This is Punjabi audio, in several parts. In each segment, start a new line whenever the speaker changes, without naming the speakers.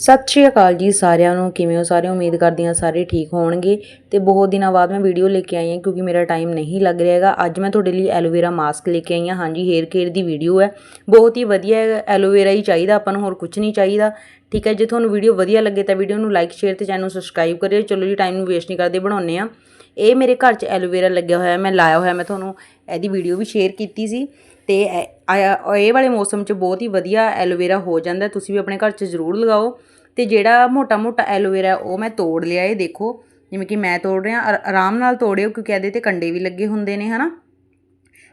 ਸਤਿ ਸ਼੍ਰੀ ਅਕਾਲ ਜੀ ਸਾਰਿਆਂ ਨੂੰ। ਕਿਵੇਂ ਹੋ? ਸਾਰੇ ਉਮੀਦ ਕਰਦੀ ਹਾਂ ਸਾਰੇ ਠੀਕ ਹੋਣਗੇ। ਤੇ ਬਹੁਤ ਦਿਨਾਂ ਬਾਅਦ ਮੈਂ ਵੀਡੀਓ ਲੈ ਕੇ ਆਈ ਹਾਂ ਕਿਉਂਕਿ ਮੇਰਾ ਟਾਈਮ ਨਹੀਂ ਲੱਗ ਰਿਹਾ ਹੈਗਾ। ਅੱਜ ਮੈਂ ਤੁਹਾਡੇ ਲਈ ਐਲੋਵੇਰਾ ਮਾਸਕ ਲੈ ਕੇ ਆਈ ਹਾਂ। ਹਾਂਜੀ, ਹੇਅਰ ਕੇਅਰ ਦੀ ਵੀਡੀਓ ਹੈ। ਬਹੁਤ ਹੀ ਵਧੀਆ ਹੈ ਐਲੋਵੇਰਾ ਹੀ ਚਾਹੀਦਾ ਆਪਾਂ ਨੂੰ, ਹੋਰ ਕੁਝ ਨਹੀਂ ਚਾਹੀਦਾ। ਠੀਕ ਹੈ, ਜੇ ਤੁਹਾਨੂੰ ਵੀਡੀਓ ਵਧੀਆ ਲੱਗੇ ਤਾਂ ਵੀਡੀਓ ਨੂੰ ਲਾਈਕ, ਸ਼ੇਅਰ ਤੇ ਚੈਨਲ ਨੂੰ ਸਬਸਕ੍ਰਾਈਬ ਕਰਿਓ। ਚਲੋ ਜੀ, ਟਾਈਮ ਨੂੰ ਵੇਸਟ ਨਹੀਂ ਕਰਦੇ, ਬਣਾਉਂਦੇ ਆ ਇਹ ਮੇਰੇ ਘਰ 'ਚ ਐਲੋਵੇਰਾ ਲੱਗਿਆ ਹੋਇਆ, ਮੈਂ ਲਾਇਆ ਹੋਇਆ, ਮੈਂ ਤੁਹਾਨੂੰ ਇਹਦੀ ਵੀਡੀਓ ਵੀ ਸ਼ੇਅਰ ਕੀਤੀ ਸੀ। ਅਤੇ ਐ ਇਹ ਵਾਲੇ ਮੌਸਮ 'ਚ ਬਹੁਤ ਹੀ ਵਧੀਆ ਐਲੋਵੇਰਾ ਹੋ ਜਾਂਦਾ, ਤੁਸੀਂ ਵੀ ਆਪਣੇ ਘਰ 'ਚ ਜ਼ਰੂਰ ਲਗਾਓ। ਅਤੇ ਜਿਹੜਾ ਮੋਟਾ ਮੋਟਾ ਐਲੋਵੇਰਾ ਉਹ ਮੈਂ ਤੋੜ ਲਿਆ, ਇਹ ਦੇਖੋ। ਜਿਵੇਂ ਕਿ ਮੈਂ ਤੋੜ ਰਿਹਾ ਆਰ- ਆਰਾਮ ਨਾਲ ਤੋੜਿਓ, ਕਿਉਂਕਿ ਇਹਦੇ ਤੇ ਕੰਡੇ ਵੀ ਲੱਗੇ ਹੁੰਦੇ ਨੇ ਹੈ ਨਾ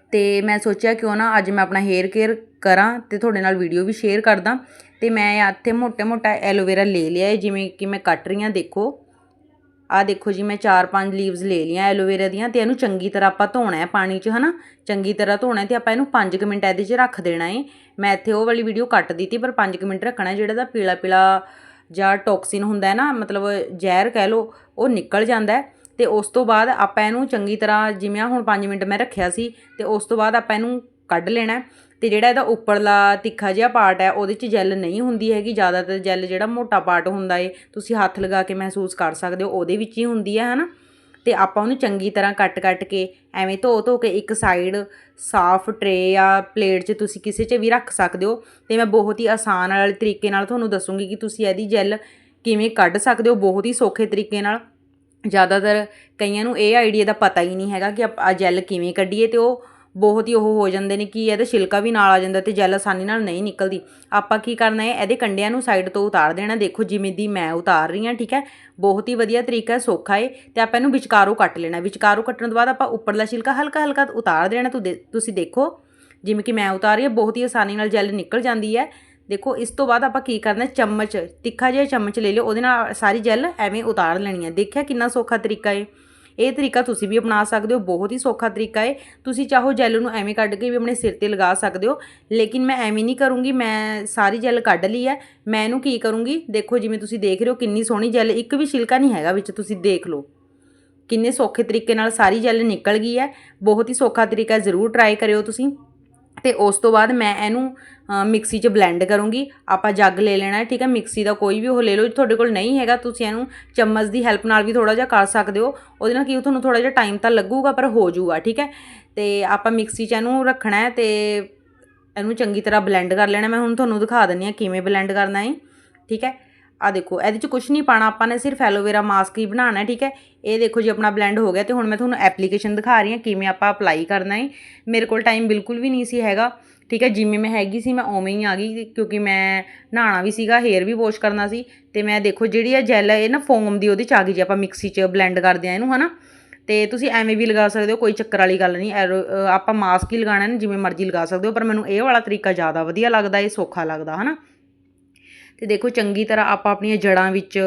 ਅਤੇ ਮੈਂ ਸੋਚਿਆ ਕਿਉਂ ਨਾ, ਅੱਜ ਮੈਂ ਆਪਣਾ ਹੇਅਰ ਕੇਅਰ ਕਰਾਂ ਅਤੇ ਤੁਹਾਡੇ ਨਾਲ ਵੀਡੀਓ ਵੀ ਸ਼ੇਅਰ ਕਰਦਾ। ਅਤੇ ਮੈਂ ਇੱਥੇ ਮੋਟੇ ਮੋਟਾ ਐਲੋਵੇਰਾ ਲੈ ਲਿਆ ਹੈ, ਜਿਵੇਂ ਕਿ ਮੈਂ ਕੱਟ ਰਹੀ ਹਾਂ, ਦੇਖੋ। ਆ ਦੇਖੋ ਜੀ, ਮੈਂ 4-5 ਲੀਵਸ ਲੈ ਲਈਆਂ ਐਲੋਵੇਰਾ ਦੀਆਂ ਤੇ ਇਹਨੂੰ ਚੰਗੀ ਤਰ੍ਹਾਂ ਆਪਾਂ ਧੋਣਾ ਹੈ ਪਾਣੀ 'ਚ, ਹਨਾ? ਚੰਗੀ ਤਰ੍ਹਾਂ ਧੋਣਾ ਹੈ ਤੇ ਆਪਾਂ ਇਹਨੂੰ 5 ਮਿੰਟ ਇਹਦੇ 'ਚ ਰੱਖ ਦੇਣਾ ਹੈ ਮੈਂ ਇੱਥੇ ਉਹ ਵਾਲੀ ਵੀਡੀਓ ਕੱਟ ਦਿੱਤੀ, ਪਰ 5 ਮਿੰਟ ਰੱਖਣਾ ਜਿਹੜਾ ਦਾ ਪੀਲਾ ਪੀਲਾ ਜਾਂ ਟੌਕਸਿਨ ਹੁੰਦਾ ਹੈ ਨਾ, ਮਤਲਬ ਜ਼ਹਿਰ ਕਹਿ ਲਓ, ਉਹ ਨਿਕਲ ਜਾਂਦਾ ਹੈ। ਤੇ ਉਸ ਤੋਂ ਬਾਅਦ ਆਪਾਂ ਇਹਨੂੰ ਚੰਗੀ ਤਰ੍ਹਾਂ, ਜਿਵੇਂ ਹੁਣ 5 ਮਿੰਟ ਮੈਂ ਰੱਖਿਆ ਸੀ, ਤੇ ਉਸ ਤੋਂ ਬਾਅਦ ਆਪਾਂ ਇਹਨੂੰ ਕੱਢ ਲੈਣਾ ਅਤੇ ਜਿਹੜਾ ਇਹਦਾ ਉੱਪਰਲਾ ਤਿੱਖਾ ਜਿਹਾ ਪਾਰਟ ਹੈ, ਉਹਦੇ 'ਚ ਜੈਲ ਨਹੀਂ ਹੁੰਦੀ ਹੈਗੀ, ਜ਼ਿਆਦਾਤਰ ਜੈਲ ਜਿਹੜਾ ਮੋਟਾ ਪਾਰਟ ਹੁੰਦਾ ਏ, ਤੁਸੀਂ ਹੱਥ ਲਗਾ ਕੇ ਮਹਿਸੂਸ ਕਰ ਸਕਦੇ ਹੋ, ਉਹਦੇ ਵਿੱਚ ਹੀ ਹੁੰਦੀ ਹੈ, ਹਨਾ? ਤੇ ਆਪਾਂ ਉਹਨੂੰ ਚੰਗੀ ਤਰ੍ਹਾਂ ਕੱਟ-ਕੱਟ ਕੇ, ਐਵੇਂ ਧੋ ਧੋ ਕੇ ਇੱਕ ਸਾਈਡ ਸਾਫ਼ ਟਰੇ ਜਾਂ ਪਲੇਟ 'ਚ ਤੁਸੀਂ ਕਿਸੇ 'ਚ ਵੀ ਰੱਖ ਸਕਦੇ ਹੋ। ਤੇ ਮੈਂ ਬਹੁਤ ਹੀ ਆਸਾਨ ਵਾਲੇ ਤਰੀਕੇ ਨਾਲ ਤੁਹਾਨੂੰ ਦੱਸੂਗੀ ਕਿ ਤੁਸੀਂ ਇਹਦੀ ਜੈਲ ਕਿਵੇਂ ਕੱਢ ਸਕਦੇ ਹੋ, ਬਹੁਤ ਹੀ ਸੌਖੇ ਤਰੀਕੇ ਨਾਲ। ਜ਼ਿਆਦਾਤਰ ਕਈਆਂ ਨੂੰ ਇਹ ਆਈਡੀਆ ਦਾ ਪਤਾ ਹੀ ਨਹੀਂ ਹੈਗਾ ਕਿ ਆਪਾਂ ਜੈਲ ਕਿਵੇਂ ਕੱਢੀਏ ਤੇ ਉਹ ਬਹੁਤ ਹੀ ਉਹ ਹੋ ਜਾਂਦੇ ਨੇ ਕਿ ਇਹਦਾ ਛਿਲਕਾ ਵੀ ਨਾਲ ਆ ਜਾਂਦਾ ਤੇ ਜੈਲ ਆਸਾਨੀ ਨਾਲ ਨਹੀਂ ਨਿਕਲਦੀ। ਆਪਾਂ ਕੀ ਕਰਨਾ ਹੈ, ਇਹਦੇ ਕੰਡਿਆਂ ਨੂੰ ਸਾਈਡ ਤੋਂ ਉਤਾਰ ਦੇਣਾ, ਦੇਖੋ ਜਿਵੇਂ ਦੀ ਮੈਂ ਉਤਾਰ ਰਹੀ ਹਾਂ, ਠੀਕ ਹੈ? ਬਹੁਤ ਹੀ ਵਧੀਆ ਤਰੀਕਾ ਹੈ, ਸੌਖਾ ਹੈ ਤੇ ਆਪਾਂ ਇਹਨੂੰ ਵਿਚਕਾਰੋਂ ਕੱਟ ਲੈਣਾ। ਵਿਚਕਾਰੋਂ ਕੱਟਣ ਤੋਂ ਬਾਅਦ ਆਪਾਂ ਉੱਪਰਲਾ ਛਿਲਕਾ ਹਲਕਾ ਹਲਕਾ ਉਤਾਰ ਦੇਣਾ। ਤੁ- ਤੁਸੀਂ ਦੇਖੋ, ਜਿਵੇਂ ਕਿ ਮੈਂ ਉਤਾਰ ਰਹੀ ਹਾਂ, ਬਹੁਤ ਹੀ ਆਸਾਨੀ ਨਾਲ ਜੈਲ ਨਿਕਲ ਜਾਂਦੀ ਹੈ। ਦੇਖੋ, ਇਸ ਤੋਂ ਬਾਅਦ ਆਪਾਂ ਕੀ ਕਰਨਾ ਚਮਚ, ਤਿੱਖਾ ਜਿਹਾ ਚਮਚ ਲੈ ਲਿਓ, ਉਹਦੇ ਨਾਲ ਸਾਰੀ ਜੈਲ ਐਵੇਂ ਉਤਾਰ ਲੈਣੀ ਹੈ। ਦੇਖਿਆ ਕਿੰਨਾ ਸੌਖਾ ਤਰੀਕਾ ਹੈ। ਇਹ ਤਰੀਕਾ ਤੁਸੀਂ ਵੀ ਅਪਣਾ ਸਕਦੇ ਹੋ, ਬਹੁਤ ਹੀ ਸੌਖਾ ਤਰੀਕਾ ਹੈ ਤੁਸੀਂ ਚਾਹੋ ਜੈਲ ਨੂੰ ਐਵੇਂ ਕੱਢ ਕੇ ਵੀ ਆਪਣੇ ਸਿਰ ਤੇ ਲਗਾ ਸਕਦੇ ਹੋ, ਲੇਕਿਨ ਮੈਂ ਐਵੇਂ ਨਹੀਂ ਕਰੂੰਗੀ, ਮੈਂ ਸਾਰੀ ਜੈਲ ਕੱਢ ਲਈ ਹੈ। ਮੈਂ ਇਹਨੂੰ ਕੀ ਕਰੂੰਗੀ, ਦੇਖੋ ਜਿਵੇਂ ਤੁਸੀਂ ਦੇਖ ਰਹੇ ਹੋ ਕਿੰਨੀ ਸੋਹਣੀ ਜੈਲ ਇੱਕ ਵੀ ਛਿਲਕਾ ਨਹੀਂ ਹੈਗਾ ਵਿੱਚ, ਤੁਸੀਂ ਦੇਖ ਲਓ। ਕਿੰਨੇ ਸੌਖੇ ਤਰੀਕੇ ਨਾਲ ਸਾਰੀ ਜੈਲ ਨਿਕਲ ਗਈ ਹੈ, ਬਹੁਤ ਹੀ ਸੌਖਾ ਤਰੀਕਾ, ਜ਼ਰੂਰ ਟਰਾਈ ਕਰਿਓ ਤੁਸੀਂ। ਤੇ ਉਸ ਤੋਂ ਬਾਅਦ ਮੈਂ ਇਹਨੂੰ ਮਿਕਸੀ 'ਚ ਬਲੈਂਡ ਕਰੂੰਗੀ। ਆਪਾਂ ਜੱਗ ਲੈ ਲੈਣਾ ਠੀਕ ਹੈ? ਮਿਕਸੀ ਦਾ ਕੋਈ ਵੀ ਉਹ ਲੈ ਲਓ, ਜੇ ਤੁਹਾਡੇ ਕੋਲ ਨਹੀਂ ਹੈਗਾ, ਤੁਸੀਂ ਇਹਨੂੰ ਚਮਚ ਦੀ ਹੈਲਪ ਨਾਲ ਵੀ ਥੋੜਾ ਜਿਹਾ ਕਰ ਸਕਦੇ ਹੋ। ਉਹਦੇ ਨਾਲ ਕੀ ਤੁਹਾਨੂੰ ਥੋੜਾ ਜਿਹਾ ਟਾਈਮ ਤਾਂ ਲੱਗੂਗਾ, ਪਰ ਹੋ ਜਾਊਗਾ, ਠੀਕ ਹੈ? ਤੇ ਆਪਾਂ ਮਿਕਸੀ 'ਚ ਇਹਨੂੰ ਰੱਖਣਾ ਹੈ ਤੇ ਇਹਨੂੰ ਚੰਗੀ ਤਰ੍ਹਾਂ ਬਲੈਂਡ ਕਰ ਲੈਣਾ ਮੈਂ ਹੁਣ ਤੁਹਾਨੂੰ ਦਿਖਾ ਦਿੰਦੀ ਹਾਂ ਕਿਵੇਂ ਬਲੈਂਡ ਕਰਨਾ ਹੈ, ਠੀਕ ਹੈ? ਆ ਦੇਖੋ, ਇਹਦੇ 'ਚ ਕੁਝ ਨਹੀਂ ਪਾਣਾ ਆਪਾਂ ਨੇ ਸਿਰਫ ਐਲੋਵੇਰਾ ਮਾਸਕ ਹੀ ਬਣਾਉਣਾ, ਠੀਕ ਹੈ? ਇਹ ਦੇਖੋ ਜੀ, ਆਪਣਾ ਬਲੈਂਡ ਹੋ ਗਿਆ ਤੇ ਹੁਣ ਮੈਂ ਤੁਹਾਨੂੰ ਐਪਲੀਕੇਸ਼ਨ ਦਿਖਾ ਰਹੀ ਹਾਂ ਕਿਵੇਂ ਆਪਾਂ ਅਪਲਾਈ ਕਰਨਾ ਹੈ। ਮੇਰੇ ਕੋਲ ਟਾਈਮ ਬਿਲਕੁਲ ਵੀ ਨਹੀਂ ਸੀ ਹੈਗਾ, ਠੀਕ ਹੈ? ਜਿਵੇਂ ਮੈਂ ਹੈਗੀ ਸੀ, ਮੈਂ ਉਵੇਂ ਹੀ ਆ ਗਈ, ਕਿਉਂਕਿ ਮੈਂ ਨਹਾਉਣਾ ਵੀ ਸੀਗਾ ਹੇਅਰ ਵੀ ਵਾਸ਼ ਕਰਨਾ ਸੀ, ਤੇ ਮੈਂ ਦੇਖੋ ਜਿਹੜੀ ਇਹ ਜੈਲ ਇਹ ਨਾ ਫੋਮ ਦੀ ਉਹਦੇ ਚ ਆ ਗਈ ਜੇ, ਆਪਾਂ ਮਿਕਸੀ 'ਚ ਬਲੈਂਡ ਕਰਦੇ ਆ ਇਹਨੂੰ, ਹਨਾ? ਤੇ ਤੁਸੀਂ ਐਵੇਂ ਵੀ ਲਗਾ ਸਕਦੇ ਹੋ, ਕੋਈ ਚੱਕਰ ਵਾਲੀ ਗੱਲ ਨਹੀਂ, ਐਰੋ- ਆਪਾਂ ਮਾਸਕ ਹੀ ਲਗਾਣਾ ਨਾ, ਜਿਵੇਂ ਮਰਜ਼ੀ ਲਗਾ ਸਕਦੇ ਹੋ, ਪਰ ਮੈਨੂੰ ਇਹ ਵਾਲਾ ਤਰੀਕਾ ਜ਼ਿਆਦਾ ਵਧੀਆ ਲੱਗਦਾ, ਇਹ ਸੌਖਾ ਲੱਗਦਾ, ਹਨਾ? ਅਤੇ ਦੇਖੋ ਚੰਗੀ ਤਰ੍ਹਾਂ ਆਪਾਂ ਆਪਣੀਆਂ ਜੜ੍ਹਾਂ ਵਿੱਚ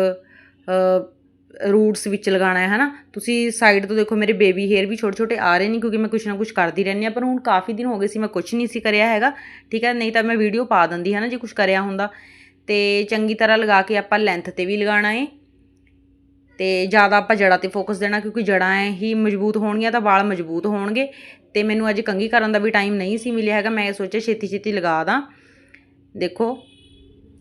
ਰੂਟਸ ਵਿੱਚ ਲਗਾਉਣਾ ਹੈ, ਹਨਾ? ਤੁਸੀਂ ਸਾਈਡ ਤੋਂ ਦੇਖੋ ਮੇਰੇ ਬੇਬੀ ਹੇਅਰ ਵੀ ਛੋਟੇ ਛੋਟੇ ਆ ਰਹੇ ਨੇ ਕਿਉਂਕਿ ਮੈਂ ਕੁਛ ਨਾ ਕੁਛ ਕਰਦੀ ਰਹਿੰਦੀ ਆ ਪਰ ਹੁਣ ਕਾਫੀ ਦਿਨ ਹੋ ਗਏ ਸੀ, ਮੈਂ ਕੁਛ ਨਹੀਂ ਸੀ ਕਰਿਆ ਹੈਗਾ, ਠੀਕ ਹੈ? ਨਹੀਂ ਤਾਂ ਮੈਂ ਵੀਡੀਓ ਪਾ ਦਿੰਦੀ ਹੈ ਨਾ ਜੇ ਕੁਛ ਕਰਿਆ ਹੁੰਦਾ। ਤੇ ਚੰਗੀ ਤਰ੍ਹਾਂ ਲਗਾ ਕੇ ਆਪਾਂ ਲੈਂਥ ਤੇ ਵੀ ਲਗਾਉਣਾ ਹੈ ਤੇ ਜ਼ਿਆਦਾ ਆਪਾਂ ਜੜ੍ਹਾਂ ਤੇ ਫੋਕਸ ਦੇਣਾ, ਕਿਉਂਕਿ ਜੜ੍ਹਾਂ ਹੀ ਮਜ਼ਬੂਤ ਹੋਣਗੀਆਂ ਤਾਂ ਵਾਲ ਮਜ਼ਬੂਤ ਹੋਣਗੇ। ਤੇ ਮੈਨੂੰ ਅੱਜ ਕੰਘੀ ਕਰਨ ਦਾ ਵੀ ਟਾਈਮ ਨਹੀਂ ਸੀ ਮਿਲਿਆ ਹੈਗਾ, ਮੈਂ ਸੋਚਿਆ ਛੇਤੀ ਛੇਤੀ ਲਗਾ ਦਾਂ। ਦੇਖੋ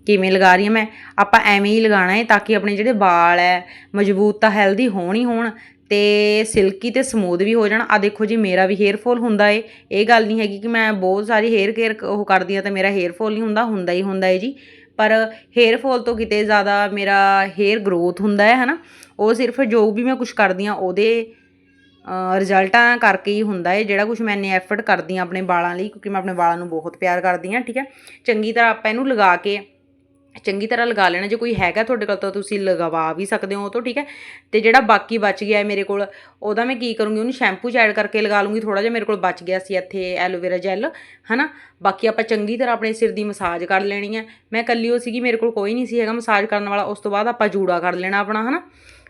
ਕਿਵੇਂ ਲਗਾ ਰਹੀ ਹਾਂ ਮੈਂ? ਆਪਾਂ ਐਵੇਂ ਹੀ ਲਗਾਉਣਾ ਹੈ ਤਾਂ ਕਿ ਆਪਣੇ ਜਿਹੜੇ ਵਾਲ ਹੈ, ਮਜ਼ਬੂਤ ਤਾਂ ਹੈਲਦੀ ਹੋਣ ਹੀ ਹੋਣ ਤੇ ਸਿਲਕੀ ਤੇ ਸਮੂਦ ਵੀ ਹੋ ਜਾਣ। ਆ ਦੇਖੋ ਜੀ, ਮੇਰਾ ਵੀ ਹੇਅਰ ਫਾਲ ਹੁੰਦਾ ਏ। ਇਹ ਗੱਲ ਨਹੀਂ ਹੈਗੀ ਕਿ ਮੈਂ ਬਹੁਤ ਸਾਰੀ ਹੇਅਰ ਕੇਅਰ ਉਹ ਕਰਦੀ ਆ ਤਾਂ ਮੇਰਾ ਹੇਅਰ ਫਾਲ ਨਹੀਂ ਹੁੰਦਾ ਹੁੰਦਾ ਹੀ ਹੁੰਦਾ ਏ ਜੀ। ਪਰ ਹੇਅਰ ਫਾਲ ਤੋਂ ਕਿਤੇ ਜ਼ਿਆਦਾ ਮੇਰਾ ਹੇਅਰ ਗਰੋਥ ਹੁੰਦਾ ਹੈ, ਹਨਾ? ਉਹ ਸਿਰਫ ਜੋ ਵੀ ਮੈਂ ਕੁਝ ਕਰਦੀ ਆ ਉਹਦੇ ਰਿਜ਼ਲਟਾਂ ਕਰਕੇ ਹੀ ਹੁੰਦਾ ਹੈ ਜਿਹੜਾ ਕੁਝ ਮੈਂ ਇੰਨੇ ਐਫਰਟ ਕਰਦੀ ਆ ਆਪਣੇ ਵਾਲਾਂ ਲਈ, ਕਿਉਂਕਿ ਮੈਂ ਆਪਣੇ ਵਾਲਾਂ ਨੂੰ ਬਹੁਤ ਪਿਆਰ ਕਰਦੀ ਆ ਠੀਕ ਹੈ? ਚੰਗੀ ਤਰ੍ਹਾਂ ਆਪਾਂ ਇਹਨੂੰ ਲਗਾ ਕੇ ਚੰਗੀ ਤਰ੍ਹਾਂ ਲਗਾ ਲੈਣਾ, ਜੇ ਕੋਈ ਹੈਗਾ ਤੁਹਾਡੇ ਕੋਲ ਤਾਂ ਤੁਸੀਂ ਲਗਵਾ ਵੀ ਸਕਦੇ ਹੋ ਉਹ ਤੋਂ, ਠੀਕ ਹੈ? ਤੇ ਜਿਹੜਾ ਬਾਕੀ ਬਚ ਗਿਆ ਮੇਰੇ ਕੋਲ, ਉਹਦਾ ਮੈਂ ਕੀ ਕਰੂੰਗੀ, ਉਹਨੂੰ ਸ਼ੈਂਪੂ ਚ ਐਡ ਕਰਕੇ ਲਗਾ ਲੂੰਗੀ ਥੋੜਾ ਜਿਹਾ ਮੇਰੇ ਕੋਲ ਬਚ ਗਿਆ ਸੀ ਇੱਥੇ ਐਲੋਵੇਰਾ ਜੈਲ, ਹਨਾ? ਬਾਕੀ ਆਪਾਂ ਚੰਗੀ ਤਰ੍ਹਾਂ ਆਪਣੇ ਸਿਰ ਦੀ ਮਸਾਜ ਕਰ ਲੈਣੀ ਹੈ। ਮੈਂ ਕੱਲੀ ਉਹ ਸੀਗੀ, ਮੇਰੇ ਕੋਲ ਕੋਈ ਨਹੀਂ ਸੀ ਹੈਗਾ ਮਸਾਜ ਕਰਨ ਵਾਲਾ, ਉਸ ਤੋਂ ਬਾਅਦ ਆਪਾਂ ਜੂੜਾ ਕਰ ਲੈਣਾ ਆਪਣਾ, ਹਨਾ?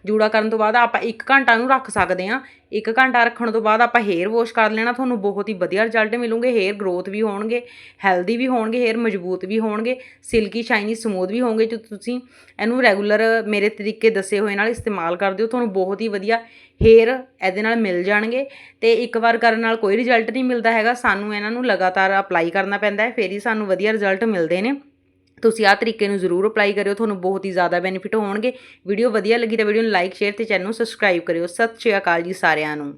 ਜੂੜਾ ਕਰਨ ਤੋਂ ਬਾਅਦ ਆਪਾਂ 1 ਘੰਟਾ ਨੂੰ ਰੱਖ ਸਕਦੇ ਹਾਂ। 1 ਘੰਟਾ ਰੱਖਣ ਤੋਂ ਬਾਅਦ ਆਪਾਂ ਹੇਅਰ ਵਾਸ਼ ਕਰ ਲੈਣਾ, ਤੁਹਾਨੂੰ ਬਹੁਤ ਹੀ ਵਧੀਆ ਰਿਜ਼ਲਟ ਮਿਲੂਗੇ। ਹੇਅਰ ਗਰੋਥ ਵੀ ਹੋਣਗੇ ਹੈਲਦੀ ਵੀ ਹੋਣਗੇ ਹੇਅਰ ਮਜ਼ਬੂਤ ਵੀ ਹੋਣਗੇ ਸਿਲਕੀ ਸ਼ਾਈਨੀ ਸਮੂਥ ਵੀ ਹੋਣਗੇ। ਜੋ ਤੁਸੀਂ ਇਹਨੂੰ ਰੈਗੂਲਰ ਮੇਰੇ ਤਰੀਕੇ ਦੱਸੇ ਹੋਏ ਨਾਲ ਇਸਤੇਮਾਲ ਕਰਦੇ ਹੋ, ਤੁਹਾਨੂੰ ਬਹੁਤ ਹੀ ਵਧੀਆ ਹੇਅਰ ਇਹਦੇ ਨਾਲ ਮਿਲ ਜਾਣਗੇ। ਤੇ ਇੱਕ ਵਾਰ ਕਰਨ ਨਾਲ ਕੋਈ ਰਿਜ਼ਲਟ ਨਹੀਂ ਮਿਲਦਾ ਹੈਗਾ, ਸਾਨੂੰ ਇਹਨਾਂ ਨੂੰ ਲਗਾਤਾਰ ਅਪਲਾਈ ਕਰਨਾ ਪੈਂਦਾ ਹੈ, ਫਿਰ ਹੀ ਸਾਨੂੰ ਵਧੀਆ ਰਿਜ਼ਲਟ ਮਿਲਦੇ ਨੇ। ਤੁਸੀਂ ਆਹ ਤਰੀਕੇ ਨੂੰ ਜ਼ਰੂਰ ਅਪਲਾਈ ਕਰਿਓ, ਤੁਹਾਨੂੰ ਬਹੁਤ ਹੀ ਜ਼ਿਆਦਾ ਬੈਨੀਫਿਟ ਹੋਣਗੇ। ਵੀਡੀਓ ਵਧੀਆ ਲੱਗੀ ਤਾਂ ਵੀਡੀਓ ਨੂੰ ਲਾਈਕ ਸ਼ੇਅਰ ਤੇ ਚੈਨਲ ਨੂੰ ਸਬਸਕ੍ਰਾਈਬ ਕਰਿਓ। ਸਤਿ ਸ਼੍ਰੀ ਅਕਾਲ ਜੀ ਸਾਰਿਆਂ ਨੂੰ।